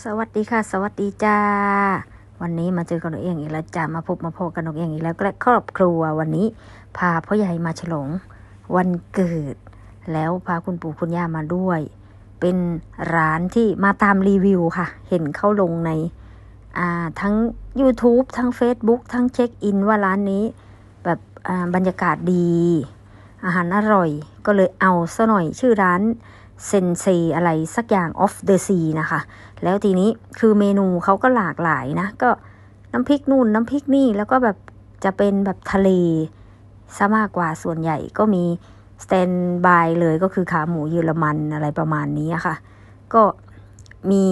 สวัสดีค่ะ สวัสดีจ้า วันนี้มาเจอกันนกเองอีกแล้วจ้ามาพบมาพบกันนกเองอีกแล้วและครอบครัววันนี้ พาพ่อใหญ่มาฉลองวันเกิด แล้วพาคุณปู่คุณย่ามาด้วย เป็นร้านที่มาตามรีวิวค่ะ เห็นเข้าลงในอ่าทั้ง YouTube ทั้ง Facebook ทั้งเช็คอินว่าร้านนี้ แบบบรรยากาศดี อาหารอร่อย ก็เลยเอาซะหน่อยชื่อร้าน เซนเซอะไรสักอย่าง off the sea นะคะ แล้วทีนี้คือเมนูเขาก็หลากหลายนะ ก็น้ำพริกนู่นน้ำพริกนี่ แล้วก็แบบจะเป็นแบบทะเลซะมากกว่าส่วนใหญ่ก็มีสแตนบายเลยก็คือขาหมูเยอรมันอะไรประมาณนี้ค่ะ ก็มี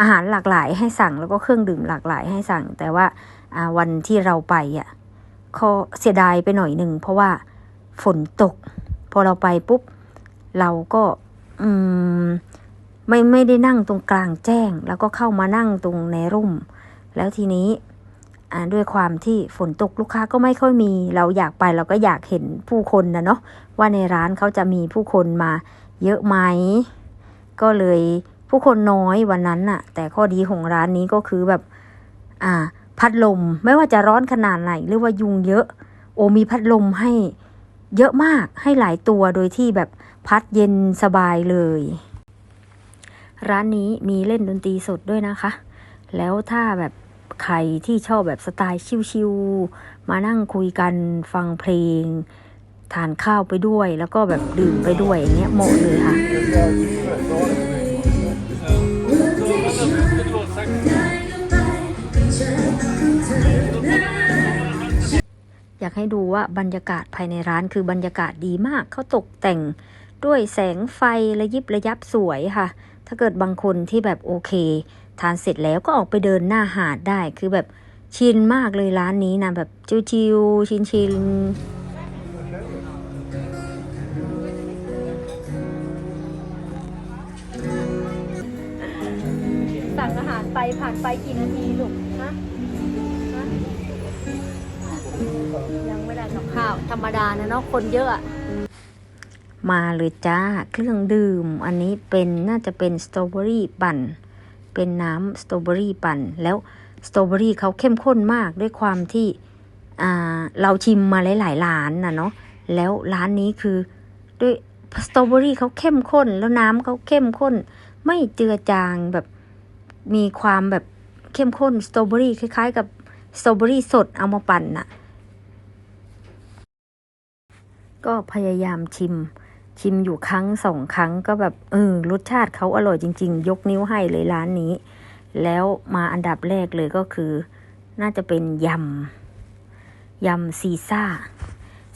อาหารหลากหลายให้สั่งแล้วก็เครื่องดื่มหลากหลายให้สั่ง แต่ว่าาวันที่เราไปอะก็เสียดายไปหน่อยหนึ่งเพราะว่าฝนตก พอเราไปปุ๊บ เราก็ อืมไม่ไม่ได้นั่งตรงกลางแจ้ง แล้วก็เข้ามานั่งตรงในร่ม แล้วทีนี้อ่าด้วยความที่ฝนตกลูกค้าก็ไม่ค่อยมี เราอยากไปเราก็อยากเห็นผู้คนนะเนาะว่าในร้านเขาจะมีผู้คนมาเยอะไหม ก็เลยผู้คนน้อยวันนั้นน่ะ แต่ข้อดีของร้านนี้ก็คือแบบ อ่า พัดลมไม่ว่าจะร้อนขนาดไหนหรือว่ายุงเยอะ โอมีพัดลมให้เยอะมากให้หลายตัวโดยที่แบบ พัดเย็นสบายเลย ร้านนี้มีเล่นดนตรีสดด้วยนะคะ แล้วถ้าแบบใครที่ชอบแบบสไตล์ชิลๆมานั่งคุยกันฟังเพลง ทานข้าวไปด้วย แล้วก็แบบดื่มไปด้วยอย่างเงี้ยเหมาะเลยค่ะอยากให้ดูว่าบรรยากาศภายในร้านคือบรรยากาศดีมากเขาตกแต่ง ด้วยแสงไฟระยิบระยับสวยค่ะ ถ้าเกิดบางคนที่แบบโอเค ทานเสร็จแล้วก็ออกไปเดินหน้าหาดได้คือแบบชินมากเลยร้านนี้นะแบบชิวๆชินๆสั่งอาหารไปผ่านไปกี่นาทีลูกฮะฮะยังไม่ได้กับข้าว ธรรมดานะเนาะคนเยอะ มาเลยจ้าเครื่องดื่ม อันนี้เป็นน่าจะเป็นสตรอเบอรี่ปั่น เป็นน้ำสตรอเบอรี่ปั่น แล้วสตรอเบอรี่เขาเข้มข้นมากด้วยความที่เราชิมมาหลายๆร้านนะเนาะแล้วร้านนี้คือด้วยสตรอเบอรี่เขาเข้มข้น แล้วน้ำเขาเข้มข้น ไม่เจือจางแบบมีความแบบเข้มข้นสตรอเบอรี่คล้ายๆ กับสตรอเบอรี่สดเอามาปั่นน่ะ ก็พยายามชิม ชิมอยู่ครั้งสองครั้งก็แบบเออรสชาติเขาอร่อยจริง ๆ ยกนิ้วให้เลยร้านนี้ แล้วมาอันดับแรกเลยก็คือ น่าจะเป็นยำยำซีซ่า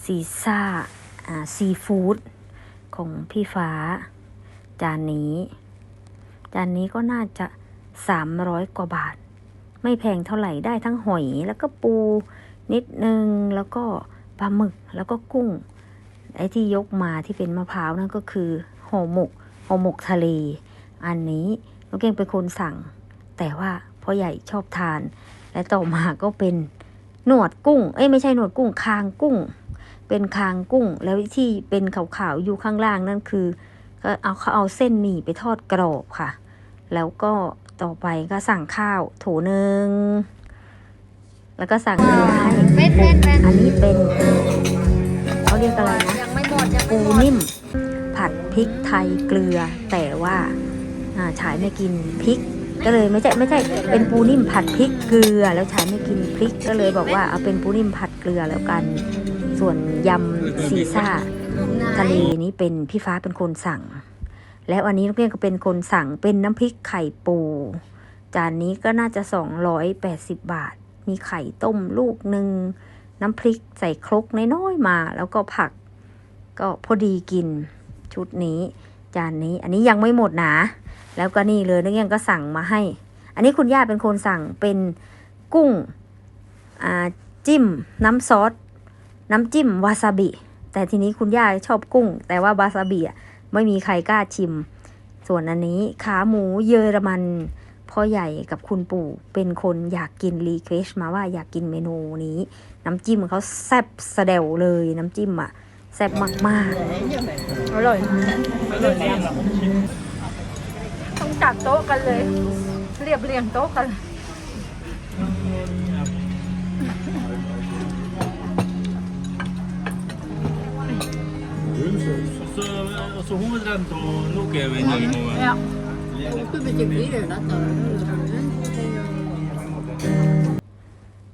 ซีซ่าอ่าซีฟู้ดของพี่ฟ้า จานนี้ จานนี้ก็น่าจะสามร้อยกว่าบาท ไม่แพงเท่าไหร่ได้ทั้งหอยแล้วก็ปูนิดนึงแล้วก็ปลาหมึกแล้วก็กุ้ง ไอ้ที่ยกมาที่เป็นมะพร้าวนั่นก็คือห่อหมกห่อหมกทะเล อันนี้น้องเก่งเป็นคนสั่ง แต่ว่าพ่อใหญ่ชอบทาน และต่อมาก็เป็นหนวดกุ้ง เอ้ยไม่ใช่หนวดกุ้งคางกุ้ง เป็นคางกุ้ง แล้วที่เป็นขาวๆอยู่ข้างล่างนั่นคือก็เอาเขาเอาเส้นหมี่ไปทอดกรอบค่ะ แล้วก็ต่อไปก็สั่งข้าวโถหนึ่งแล้วก็สั่งเนื้อให้เม็ดเม็ดเม็ดอันนี้เป็นเขาเรียกอะไรนะ ปูนิ่ม ผัดพริกไทยเกลือ แต่ว่าอ่าฉายไม่กินพริก ก็เลยไม่ใช่ไม่ใช่เป็นปูนิ่มผัดพริกเกลือ แล้วฉายไม่กินพริกก็เลยบอกว่าเอาเป็นปูนิ่มผัดเกลือแล้วกัน ส่วนยำซีซ่าทะเลนี้เป็นพี่ฟ้าเป็นคนสั่ง แล้วอันนี้นักเรียนก็เป็นคนสั่งเป็นน้ำพริกไข่ปู จานนี้ก็น่าจะ 280 บาท มีไข่ต้มลูกหนึ่งน้ำพริกใส่ครกน้อยๆมา แล้วก็ผัก ก็พอดีกินชุดนี้จานนี้ อันนี้ยังไม่หมดนะแล้วก็นี่เลยนักเรียนก็สั่งมาให้ อันนี้คุณย่าเป็นคนสั่งเป็นกุ้งจิ้มน้ำซอสน้ำจิ้มวาซาบิ แต่ทีนี้คุณย่าชอบกุ้ง แต่ว่าวาซาบิอะไม่มีใครกล้าชิม ส่วนอันนี้ขาหมูเยอรมันพ่อใหญ่กับคุณปู่เป็นคนอยากกินรีเควสมาว่าอยากกินเมนูนี้ น้ำจิ้มเขาแซ่บสะเดวเลยน้ำจิ้มอะ แซ่บมากๆอร่อยอร่อยต้องจัดโต๊ะกันเลยอเรียบเรียงโต๊ะกัน Så, så, så hovedretten og noe ved må være. Ja. Hvorfor vil ikke bli det dette?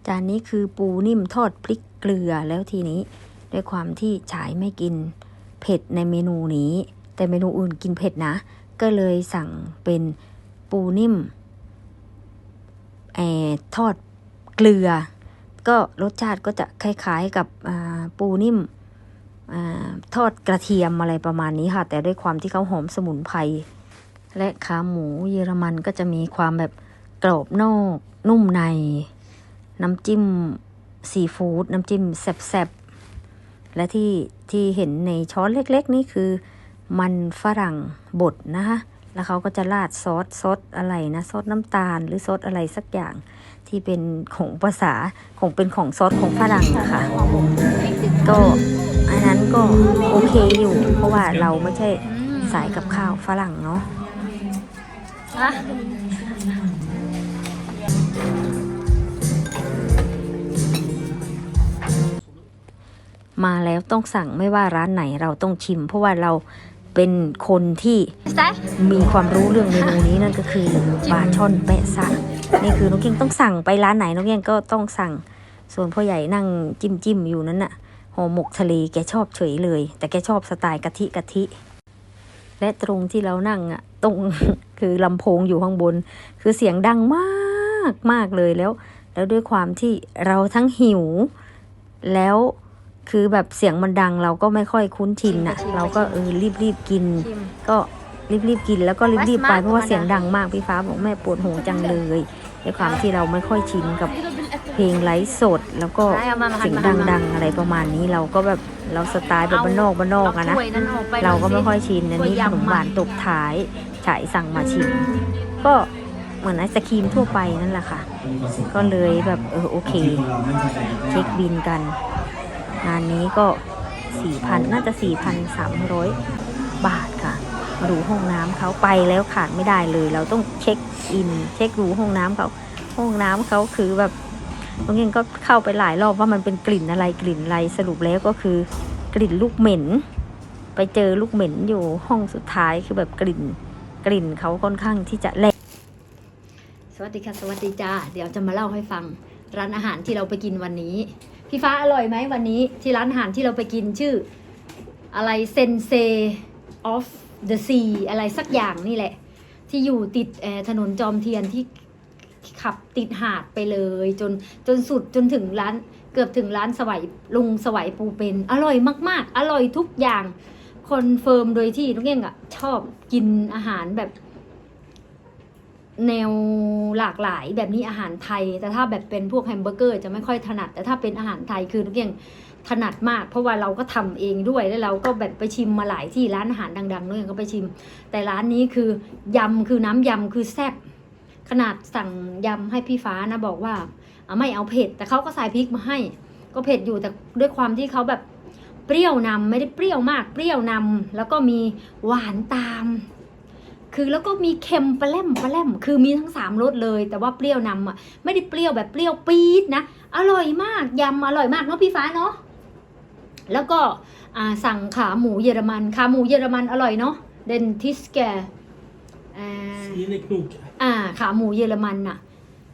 จานนี้คือปูนิ่มทอดพริกเกลือแล้วทีนี้ ด้วยความที่ฉายไม่กินเผ็ดในเมนูนี้ แต่เมนูอื่นกินเผ็ดนะ ก็เลยสั่งเป็นปูนิ่มแอทอดเกลือ ก็รสชาติก็จะคล้ายๆกับปูนิ่มอทอดกระเทียมอะไรประมาณนี้ค่ะ แต่ด้วยความที่เขาหอมสมุนไพรและขาหมูเยอรมันก็จะมีความแบบกรอบนอกนุ่มใน น้ำจิ้มซีฟู้ดน้ำจิ้มแซ่บๆ และที่ที่เห็นในช้อนเล็ก ๆ นี่คือ มันฝรั่งบดนะคะแล้วเขาก็จะราดซอสซอสอะไรนะซอสน้ำตาลหรือซอสอะไรสักอย่างที่เป็นของภาษาของเป็นของซอสของฝรั่งนะคะก็อันนั้นก็โอเคอยู่ เพราะว่าเราไม่ใช่สายกับข้าวฝรั่งเนาะ มาแล้วต้องสั่งไม่ว่าร้านไหนเราต้องชิม เพราะว่าเราเป็นคนที่แซ่บมีความรู้เรื่องเมนูนี้นั่นก็คือปลาช่อนแปะซะนี่คือน้องเก่งต้องสั่งไปร้านไหนน้องเก่งก็ต้องสั่ง ส่วนพ่อใหญ่นั่งจิ้มจิ้มๆอยู่นั้นน่ะห่อหมกทะเลแกชอบเฉยเลย แต่แกชอบสไตล์กะทิกะทิ และตรงที่เรานั่งอะตรงคือลำโพงอยู่ข้างบน คือเสียงดังมากมากเลยแล้ว แล้วด้วยความที่เราทั้งหิว แล้ว คือแบบเสียงมันดังเราก็ไม่ค่อยคุ้นชินน่ะเราก็เออรีบรีบๆกินชิมก็รีบๆกินแล้วก็รีบๆไป Westmark เพราะว่าธรรมดาเสียงดังมากพี่ฟ้าบอกแม่ปวดหูจังเลยด้วยความที่เราไม่ค่อยชินกับเพลงไลฟ์สด แล้วก็ได้เอามามาเสียงมามาดังๆอะไรประมาณนี้เราก็แบบเราสไตล์แบบบ้านนอกบ้านนอกอะนะเาถ้วยนั้นออกไปเราก็ไม่ค่อยหน่ชินอันนี้ถ้วยขยำนมหวานมันตบท้ายฉายสั่งมาชิม ก็เหมือนไอศครีมทั่วไปนั่นแหละค่ะ ก็เลยแบบเออโอเค เช็คบินกัน งานนี้ก็สี่พันน่าจะสี่พันสามร้อยบาทค่ะมาดูห้องน้ำเขาไปแล้วขาดไม่ได้เลย เราต้องเช็คอิน เช็คดูห้องน้ำเขาห้องน้ำเขาคือแบบน้องเองก็เข้าไปหลายรอบว่ามันเป็นกลิ่นอะไรกลิ่นอะไรสรุปแล้วก็คือกลิ่นลูกเหม็น ไปเจอลูกเหม็นอยู่ห้องสุดท้ายคือแบบกลิ่น กลิ่นเขาค่อนข้างที่จะแรงสวัสดีค่ะสวัสดีจ้าเดี๋ยวจะมาเล่าให้ฟังร้านอาหารที่เราไปกินวันนี้ พี่ฟ้าอร่อยไหมวันนี้ที่ร้านอาหารที่เราไปกินชื่อ อะไรเซนเซ of the sea อะไรสักอย่างนี่แหละ ที่อยู่ติดเอ่อถนนจอมเทียนที่ขับติดหาดไปเลย จนจนสุดจนถึงร้านเกือบถึงร้านสวัยลุงสวัยปูเป็น อร่อยมาก ๆ อร่อยทุกอย่างคอนเฟิร์มโดยที่น้องเก่งอะชอบกินอาหารแบบ แนวหลากหลายแบบนี้อาหารไทย แต่ถ้าแบบเป็นพวกแฮมเบอร์เกอร์จะไม่ค่อยถนัด แต่ถ้าเป็นอาหารไทยคือทุกอย่างถนัดมาก เพราะว่าเราก็ทำเองด้วยแล้วเราก็แบบไปชิมมาหลายที่ร้านอาหารดังๆด้วยก็ไปชิม แต่ร้านนี้คือยำคือน้ำยำคือแซ่บขนาดสั่งยำให้พี่ฟ้านะบอกว่าไม่เอาเผ็ด แต่เขาก็ใส่พริกมาให้ ก็เผ็ดอยู่แต่ด้วยความที่เขาแบบเปรี้ยวนำไม่ได้เปรี้ยวมาก เปรี้ยวนำแล้วก็มีหวานตาม คือแล้วก็มีเค็มปลาแลมปลาแลมคือมีทั้งสามรสเลย แต่ว่าเปรี้ยวนำอะไม่ได้เปรี้ยวแบบเปรี้ยวปี๊ดนะ อร่อยมากยำอร่อยมากเนาะพี่ฟ้าเนาะแล้วก็อ่าสั่งขาหมูเยอรมัน ขาหมูเยอรมันอร่อยเนาะเดนทิสแกอ่า Stine Knok. อ่าขาหมูเยอรมันน่ะ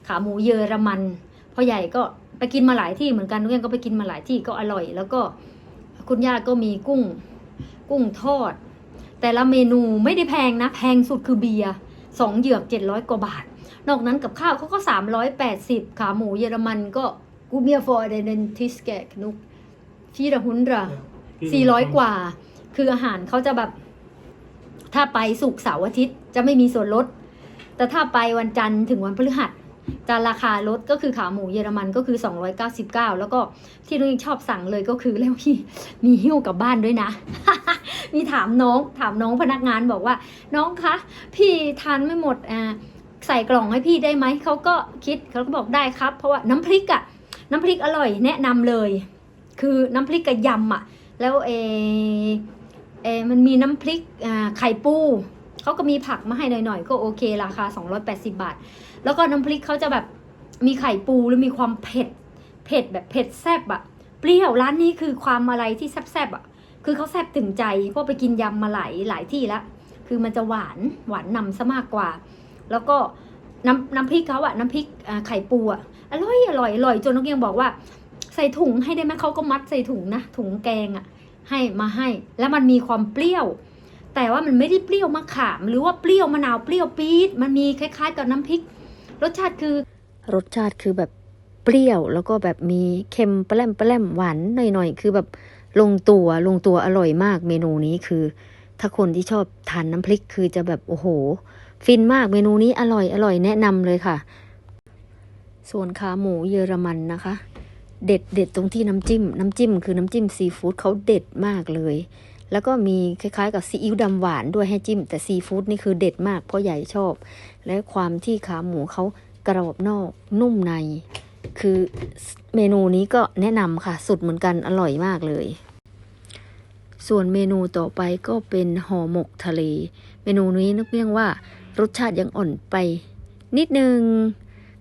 ขาหมูเยอรมันพ่อใหญ่ก็ไปกินมาหลายที่เหมือนกันนุ้ยก็ไปกินมาหลายที่ก็อร่อย แล้วก็คุณย่าก็มีกุ้ง กุ้งทอด แต่ละเมนูไม่ได้แพงนะ แพงสุดคือเบียร์สองเหยือกเจ็ดร้อยกว่าบาท นอกนั้นกับข้าวเขาก็สามร้อยแปดสิบขาหมูเยอรมันก็กูเมียฟอร์เดนทิสแกกนุกฟีดะฮุนดราสี่ร้อยกว่า คืออาหารเขาจะแบบ ถ้าไปสุกร์เสาร์อาทิตย์จะไม่มีส่วนลด แต่ถ้าไปวันจันทร์ถึงวันพฤหัสจะราคาลดก็คือขาหมูเยอรมันก็คือ 299 แล้วก็ที่นุ้ยชอบสั่งเลยก็คือแล้วพี่มีหิ้วกลับบ้านด้วยนะ มีถามน้องถามน้องพนักงานบอกว่า น้องคะพี่ทานไม่หมดอ่าใส่กล่องให้พี่ได้ไหมเขาก็คิดเขาก็บอกได้ครับ เพราะว่าน้ำพริกอะน้ำพริกอร่อยแนะนำเลย คือน้ำพริกกับยำอะแล้วเอเออมันมีน้ำพริกอ่าไข่ปูเขาก็มีผักมาให้หน่อยๆ ก็โอเคราคา 280 บาท แล้วก็น้ำพริกเขาจะแบบมีไข่ปูแล้วมีความเผ็ด เผ็ดแบบเผ็ดแซ่บอะเปรี้ยวร้านนี้คือความอะไรที่แซ่บๆอะ คือเขาแซ่บถึงใจเพราะไปกินยำมาหลายหลายที่แล้วคือมันจะหวานหวานนำซะมากกว่า แล้วก็น้ำน้ำพริกเขาอะน้ำพริกไข่ปูอะอร่อยอร่อยอร่อยจนน้องเกียงบอกว่า ใส่ถุงให้ได้ไหมเขาก็มัดใส่ถุงนะถุงแกงอะให้มาให้ แล้วมันมีความเปรี้ยว แต่ว่ามันไม่ได้เปรี้ยวมะขาม หรือว่าเปรี้ยวมะนาวเปรี้ยวปี๊ดมันมีคล้าย ๆ กับน้ำพริก รสชาติคือ รสชาติคือแบบเปรี้ยวแล้วก็แบบมีเค็มแปร่มแปร่มหวานหน่อยๆคือแบบ ลงตัวลงตัวอร่อยมากเมนูนี้คือ ถ้าคนที่ชอบทานน้ำพริกคือจะแบบโอ้โห ฟินมากเมนูนี้อร่อยอร่อยแนะนำเลยค่ะ ส่วนขาหมูเยอรมันนะคะ เด็ดเด็ดตรงที่น้ำจิ้ม น้ำจิ้มคือน้ำจิ้มซีฟู้ดเขาเด็ดมากเลย แล้วก็มีคล้ายๆ กับซีอิ๊วดำหวานด้วยให้จิ้ม แต่ซีฟู้ดนี่คือเด็ดมากเพราะใหญ่ชอบ และความที่ขาหมูเขากรอบนอกนุ่มใน คือเมนูนี้ก็แนะนำค่ะ สุดเหมือนกันอร่อยมากเลย ส่วนเมนูต่อไปก็เป็นห่อหมกทะเล เมนูนี้นึกเพียงว่ารสชาติยังอ่อนไป นิดนึง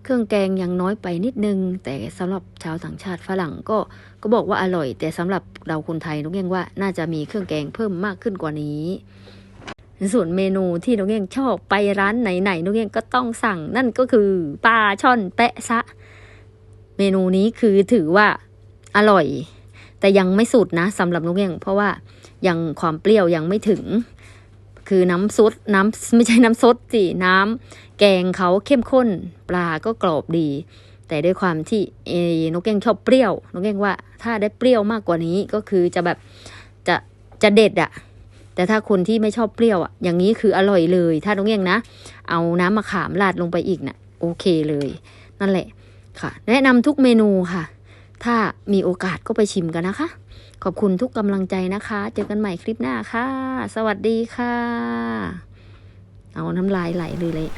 เครื่องแกงยังน้อยไปนิดนึง แต่สำหรับชาวต่างชาติฝรั่งก็ก็บอกว่าอร่อย แต่สำหรับเราคนไทยนุกเอียงว่าน่าจะมีเครื่องแกงเพิ่มมากขึ้นกว่านี้ส่วนเมนูที่นุกเอียงชอบไปร้านไหนๆนุกเอียงก็ต้องสั่งนั่นก็คือปลาช่อนแปะซะ เมนูนี้คือถือว่าอร่อย แต่ยังไม่สุดนะสำหรับนกเอียง เพราะว่ายังความเปรี้ยวยังไม่ถึง คือน้ำซุปน้ำไม่ใช่น้ำซดสิน้ำแกงเขาเข้มข้น ปลาก็กรอบดี แต่ด้วยความที่เอนกเก้งชอบเปรี้ยวนกเก้งว่า ถ้าได้เปรี้ยวมากกว่านี้ก็คือจะแบบจะจะเด็ดอะแต่ถ้าคนที่ไม่ชอบเปรี้ยวอะอย่างนี้คืออร่อยเลย ถ้านกเก้งนะ เอาน้ำมะขามราดลงไปอีกนะ่ะ โอเคเลย นั่นแหละ ค่ะ แนะนำทุกเมนูค่ะ ถ้ามีโอกาสก็ไปชิมกันนะคะ ขอบคุณทุกกำลังใจนะคะ เจอกันใหม่คลิปหน้าค่ะ สวัสดีค่ะ เอาน้ำลายไหลเลยเลย